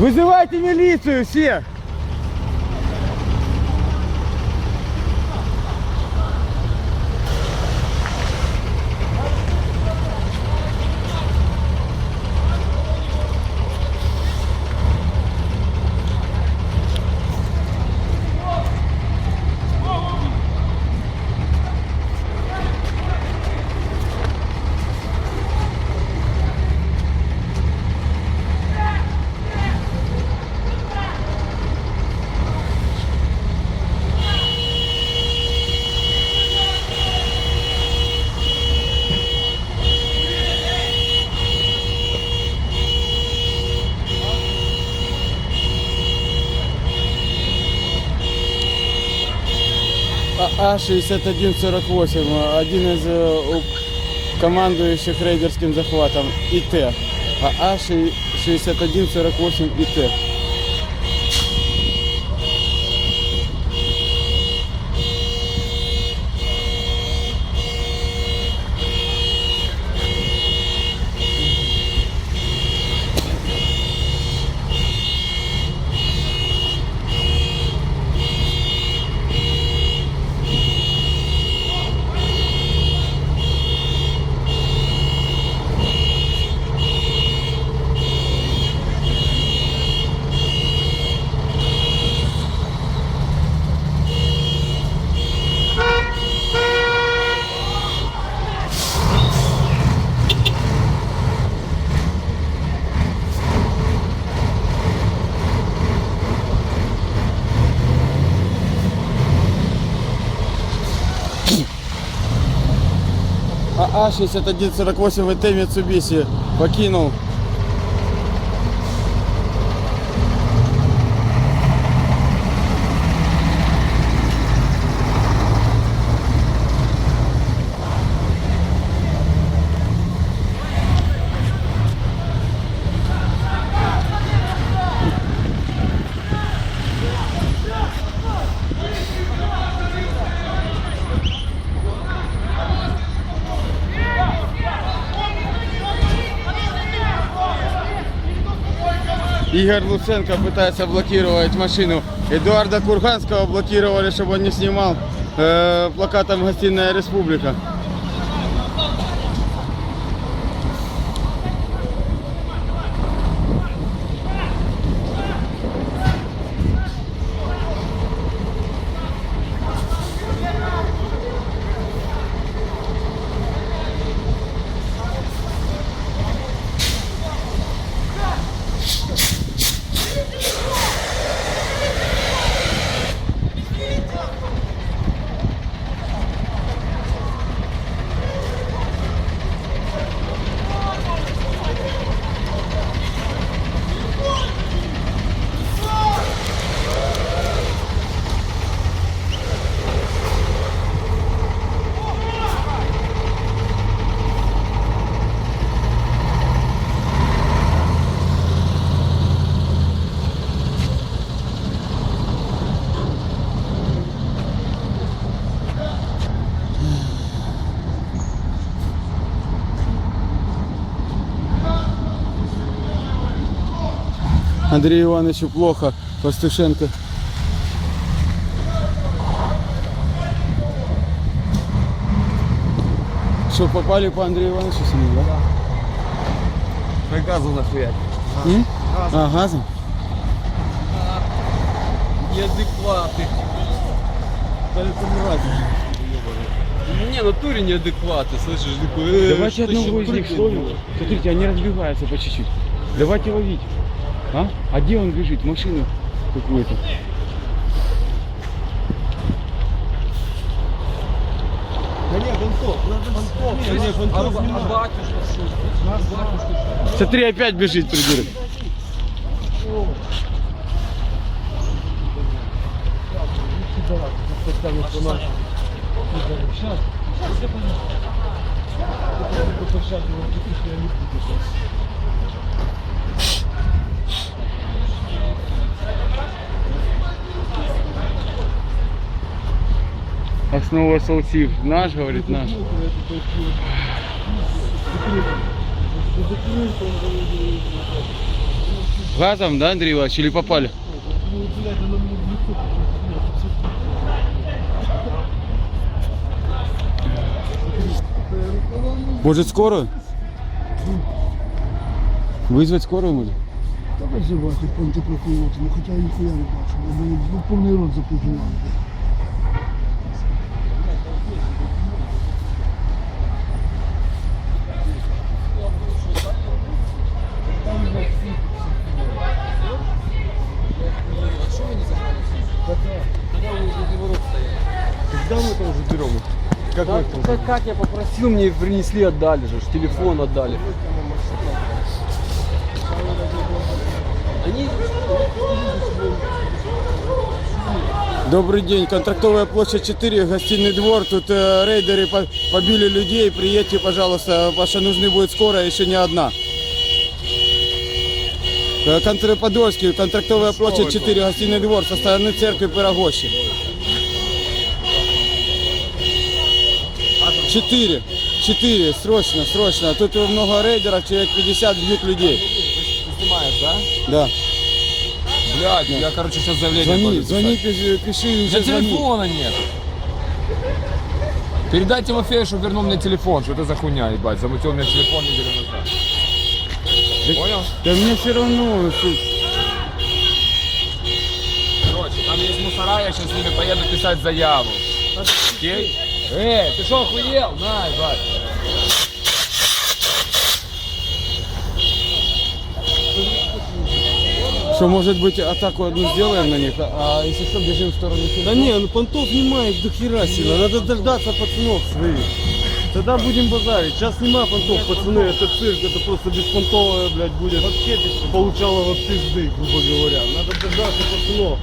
Вызывайте милицию все! А6148, один из э, командующих рейдерским захватом ИТ. А А6148 ИТ. А А6148 ИТ Mitsubishi покинул. Игорь Луценко пытается блокировать машину. Эдуарда Курганского блокировали, чтобы он не снимал э, плакатом «Гостиная республика». Андрею Ивановичу плохо, Пастушенко. Что, попали по Андрею Ивановичу сегодня, да? По газу нахуя. М? А, газом? Неадекваты. Не, натуре неадекваты, слышишь, такой... э, Давайте одного из них словим. Смотрите, они разбегаются по чуть-чуть. Давайте ловить. А? А где он бежит? Машину какую-то. Да не, Бантов, надо Бантов. Да не, Бантов, а, а батюшка что? Батюшка? Смотри, опять бежит, придурок. Основа Солсив. Наш, говорит, наш. Газом, да, Андрей Иванович, или попали? Может, скорую? Вызвать скорую может? Та визивати антипрокурору, ну хоча я ніхуя не бачу, бо мені ну, повний рот запропонували. Когда мы там уже берем? Как там? Как, как я попросил, мне принесли, отдали же, телефон отдали. Они... Добрый день, контрактовая площадь 4, гостиный двор. Тут э, рейдеры по- побили людей. Приедьте, пожалуйста, ваша нужны будет скорая, еще не одна. Э, Контр- Подольский, контрактовая площадь 4, гостиный двор, со стороны церкви Пирогощи. 4, 4, срочно, срочно. Тут много рейдеров, человек 50 бьют людей. Ты снимаешь, да? Да. Блядь, я, короче, сейчас заявление Звони, буду звони, писать. пиши, пиши У уже меня звони. телефона нет. Передай Тимофею, что вернул мне телефон. Что это за хуйня, ебать? Замутил мне телефон неделю назад. Понял? Да мне все равно. что- Короче, там есть мусора, я сейчас с ними поеду писать заяву. Окей? Эй, ты что, охуел? На, ебать. Что, может быть, атаку одну сделаем на них, а если что, бежим в сторону Да не, ну понтов нема их до хера сильно. Надо дождаться пацанов своих. Тогда будем базарить. Сейчас нема понтов, пацаны, это цирк, это просто беспонтовое, блядь, будет. Вообще без получалого пизды, грубо говоря. Надо дождаться пацанов.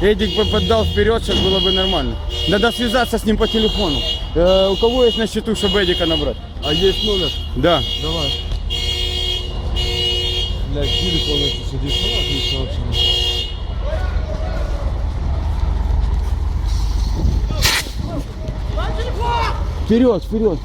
Эдик бы поддал вперед, сейчас было бы нормально. Надо связаться с ним по телефону. Э, у кого есть на счету, чтобы Эдика набрать? А есть номер? Да. Давай. Блядь, телефон эти сидишь, ну отлично вообще. Вперед, вперед.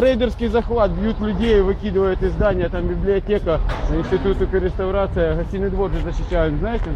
Рейдерский захват, бьют людей, выкидывают из здания, там библиотека, институт реставрация, гостиный двор же защищают, знаете?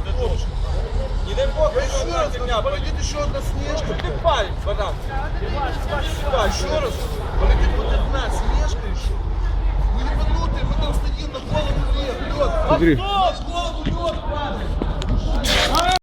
закону. Не дай бог, еще раз, полетит еще одна снежка. Ты парень, банан. Еще раз, полетит вот одна снежка еще. Мы не минуты, мы там стоим на голову лед, лед. Смотри. Голову лед падает.